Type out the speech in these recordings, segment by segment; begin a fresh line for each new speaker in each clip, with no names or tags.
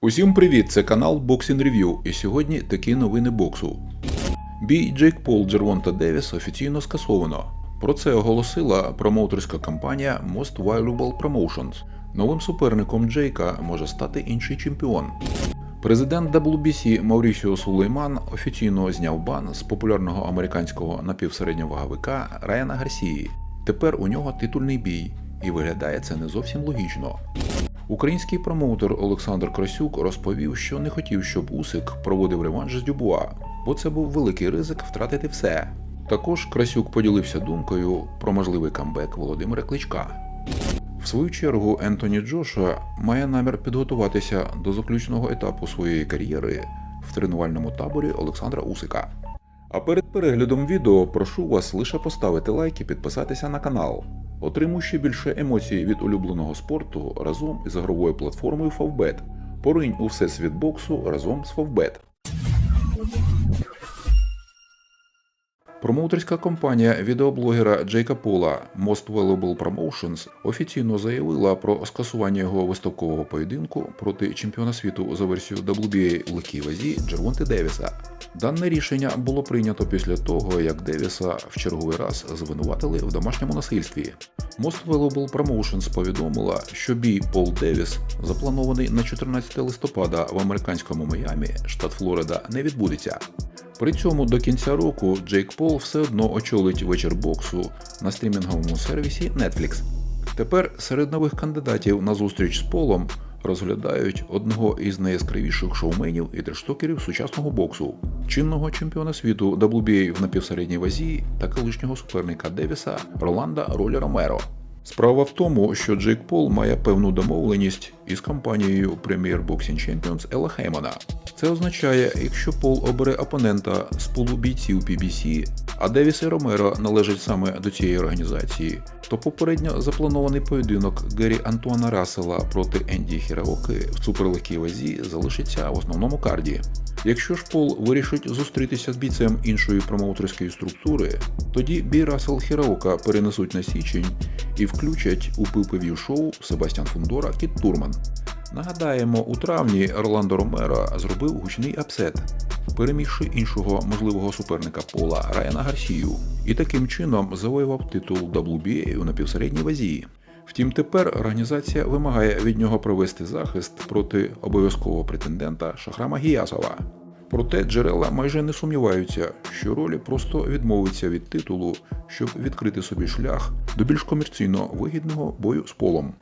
Усім привіт! Це канал Boxing Review, і сьогодні такі новини боксу. Бій Джейк Пол Джервонта Девіс офіційно скасовано. Про це оголосила промоутерська компанія Most Valuable Promotions. Новим суперником Джейка може стати інший чемпіон. Президент WBC Маурісіо Сулейман офіційно зняв бан з популярного американського напівсередньоваговика Райана Гарсії. Тепер у нього титульний бій, і виглядає це не зовсім логічно. Український промоутер Олександр Красюк розповів, що не хотів, щоб Усик проводив реванш з Дюбуа, бо це був великий ризик втратити все. Також Красюк поділився думкою про можливий камбек Володимира Кличка. В свою чергу Ентоні Джоша має намір підготуватися до заключного етапу своєї кар'єри в тренувальному таборі Олександра Усика. А перед переглядом відео прошу вас лише поставити лайк і підписатися на канал. Отримуй ще більше емоцій від улюбленого спорту разом із ігровою платформою Favbet. Поринь у всесвіт боксу разом з Favbet. Промоутерська компанія відеоблогера Джейка Пола Most Valuable Promotions офіційно заявила про скасування його виставкового поєдинку проти чемпіона світу за версією WBA в легкій вазі Джервонти Девіса. Дане рішення було прийнято після того, як Девіса в черговий раз звинуватили в домашньому насильстві. Most Valuable Promotions повідомила, що бій Пол Девіс, запланований на 14 листопада в американському Майамі, штат Флорида, не відбудеться. При цьому до кінця року Джейк Пол все одно очолить вечір боксу на стрімінговому сервісі Netflix. Тепер серед нових кандидатів на зустріч з Полом розглядають одного із найяскравіших шоуменів і трештокерів сучасного боксу, чинного чемпіона світу WBA в напівсередній вазі та колишнього суперника Девіса Роланда Ролі Ромеро. Справа в тому, що Джейк Пол має певну домовленість із компанією Premier Boxing Champions Ела Хеймана. Це означає, якщо Пол обере опонента з пулу бійців PBC, а Девіс і Ромеро належать саме до цієї організації, то попередньо запланований поєдинок Гері Антуана Рассела проти Енді Хіраоки в суперлегкій вазі залишиться в основному карді. Якщо ж Пол вирішить зустрітися з бійцем іншої промоутерської структури, тоді бій Рассел Хіраока перенесуть на січень і включать у пив шоу Себастьян Фундора Кіт Турман. Нагадаємо, у травні Орландо Ромеро зробив гучний апсет, перемігши іншого можливого суперника Пола Райана Гарсію, і таким чином завоював титул WBA у напівсередній вазі. Втім, тепер організація вимагає від нього провести захист проти обов'язкового претендента Шахрама Гіясова. Проте джерела майже не сумніваються, що ролі просто відмовиться від титулу, щоб відкрити собі шлях до більш комерційно вигідного бою з полом.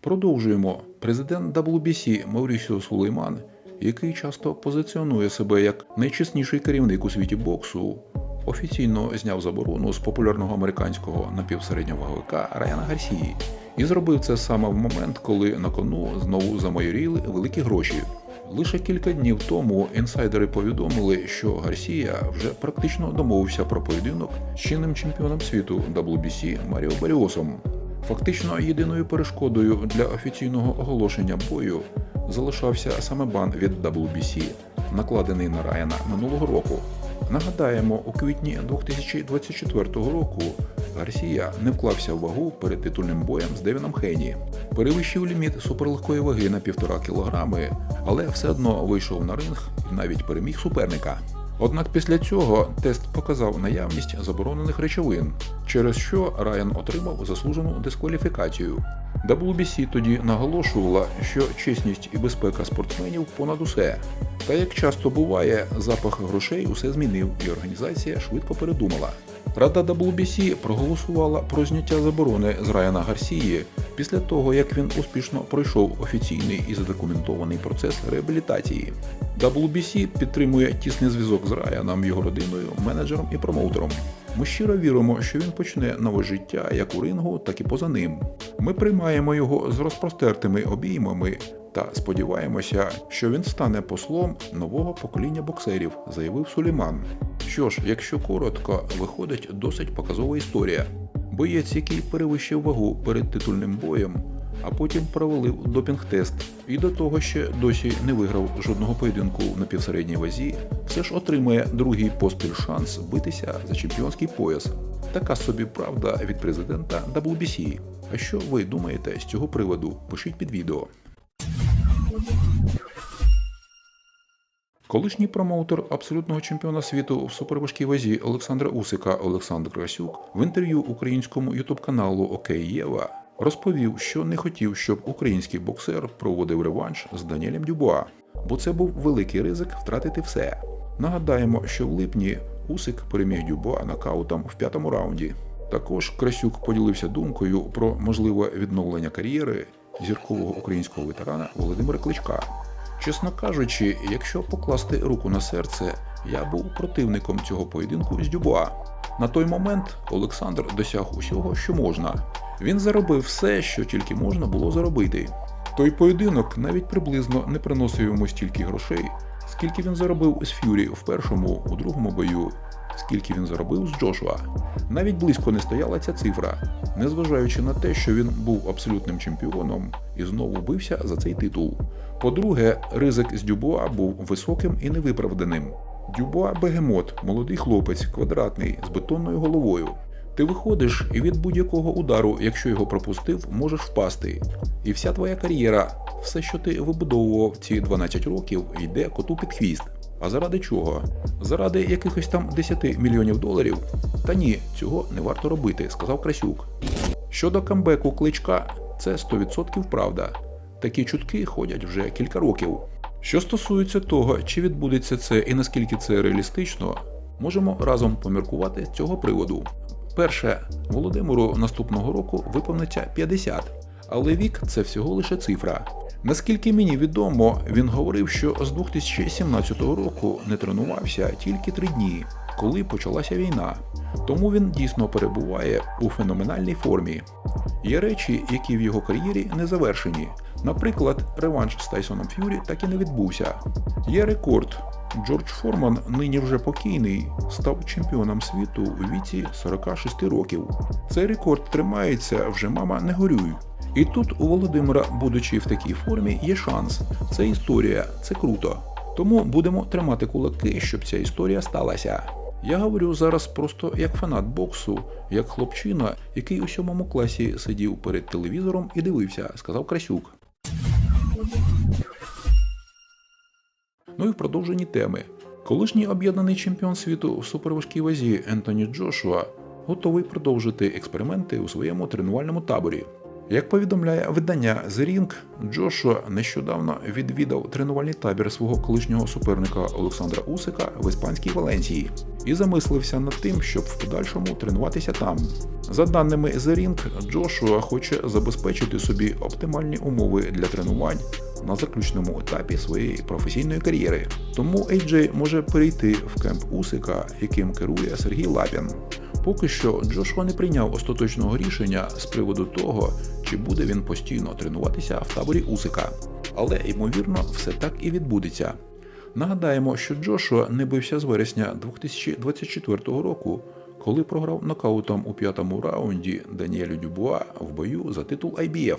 Продовжуємо. Президент WBC Маурісіо Сулейман, який часто позиціонує себе як найчесніший керівник у світі боксу, офіційно зняв заборону з популярного американського напівсередньоваговика Райана Гарсії і зробив це саме в момент, коли на кону знову замайоріли великі гроші. Лише кілька днів тому інсайдери повідомили, що Гарсія вже практично домовився про поєдинок з чинним чемпіоном світу WBC Маріо Баріосом. Фактично єдиною перешкодою для офіційного оголошення бою залишався саме бан від WBC, накладений на Райана минулого року. Нагадаємо, у квітні 2024 року Гарсія не вклався в вагу перед титульним боєм з Девіном Хейні. Перевищив ліміт суперлегкої ваги на 1,5 кілограми, але все одно вийшов на ринг і навіть переміг суперника. Однак після цього тест показав наявність заборонених речовин, через що Райан отримав заслужену дискваліфікацію. WBC тоді наголошувала, що чесність і безпека спортсменів понад усе. Та як часто буває, запах грошей усе змінив, і організація швидко передумала. Рада WBC проголосувала про зняття заборони з Райана Гарсії після того, як він успішно пройшов офіційний і задокументований процес реабілітації. WBC підтримує тісний зв'язок з Райаном, його родиною, менеджером і промоутером. Ми щиро віримо, що він почне нове життя як у рингу, так і поза ним. Ми приймаємо його з розпростертими обіймами та сподіваємося, що він стане послом нового покоління боксерів, заявив Суліман. Що ж, якщо коротко, виходить досить показова історія. Боєць, який перевищив вагу перед титульним боєм, а потім провалив допінг-тест і до того ще досі не виграв жодного поєдинку на півсередній вазі, все ж отримає другий поспіль шанс битися за чемпіонський пояс. Така собі правда від президента WBC. А що ви думаєте з цього приводу? Пишіть під відео. Колишній промоутер абсолютного чемпіона світу в суперважкій вазі Олександра Усика Олександр Красюк в інтерв'ю українському ютуб-каналу Окей Єва розповів, що не хотів, щоб український боксер проводив реванш з Даніелем Дюбуа, бо це був великий ризик втратити все. Нагадаємо, що в липні Усик переміг Дюбуа нокаутом в п'ятому раунді. Також Красюк поділився думкою про можливе відновлення кар'єри зіркового українського ветерана Володимира Кличка. Чесно кажучи, якщо покласти руку на серце, я був противником цього поєдинку з Дюбуа. На той момент Олександр досяг усього, що можна. Він заробив все, що тільки можна було заробити. Той поєдинок навіть приблизно не приносив йому стільки грошей, скільки він заробив з Ф'юрі в першому, у другому бою, скільки він заробив з Джошуа. Навіть близько не стояла ця цифра, незважаючи на те, що він був абсолютним чемпіоном і знову бився за цей титул. По-друге, ризик з Дюбуа був високим і невиправданим. Дюбуа бегемот, молодий хлопець, квадратний, з бетонною головою. Ти виходиш і від будь-якого удару, якщо його пропустив, можеш впасти. І вся твоя кар'єра, все, що ти вибудовував ці 12 років, йде коту під хвіст. А заради чого? Заради якихось там 10 мільйонів доларів? Та ні, цього не варто робити, сказав Красюк. Щодо камбеку кличка, це 100% правда. Такі чутки ходять вже кілька років. Що стосується того, чи відбудеться це і наскільки це реалістично, можемо разом поміркувати з цього приводу. Перше, Володимиру наступного року виповниться 50, але вік це всього лише цифра. Наскільки мені відомо, він говорив, що з 2017 року не тренувався тільки три дні, коли почалася війна. Тому він дійсно перебуває у феноменальній формі. Є речі, які в його кар'єрі не завершені. Наприклад, реванш з Тайсоном Ф'юрі так і не відбувся. Є рекорд. Джордж Форман, нині вже покійний, став чемпіоном світу у віці 46 років. Цей рекорд тримається вже мама не горюй. І тут у Володимира, будучи в такій формі, є шанс. Це історія, це круто. Тому будемо тримати кулаки, щоб ця історія сталася. Я говорю зараз просто як фанат боксу, як хлопчина, який у сьомому класі сидів перед телевізором і дивився, сказав Красюк. Ну і в продовженні теми. Колишній об'єднаний чемпіон світу в суперважкій вазі Ентоні Джошуа готовий продовжити експерименти у своєму тренувальному таборі. Як повідомляє видання The Ring, Джошуа нещодавно відвідав тренувальний табір свого колишнього суперника Олександра Усика в іспанській Валенції і замислився над тим, щоб в подальшому тренуватися там. За даними The Ring, Джошуа хоче забезпечити собі оптимальні умови для тренувань на заключному етапі своєї професійної кар'єри. Тому AJ може перейти в кемп Усика, яким керує Сергій Лапін. Поки що Джошуа не прийняв остаточного рішення з приводу того, чи буде він постійно тренуватися в таборі Усика. Але ймовірно, все так і відбудеться. Нагадаємо, що Джошуа не бився з вересня 2024 року, коли програв нокаутом у п'ятому раунді Даніелю Дюбуа в бою за титул IBF.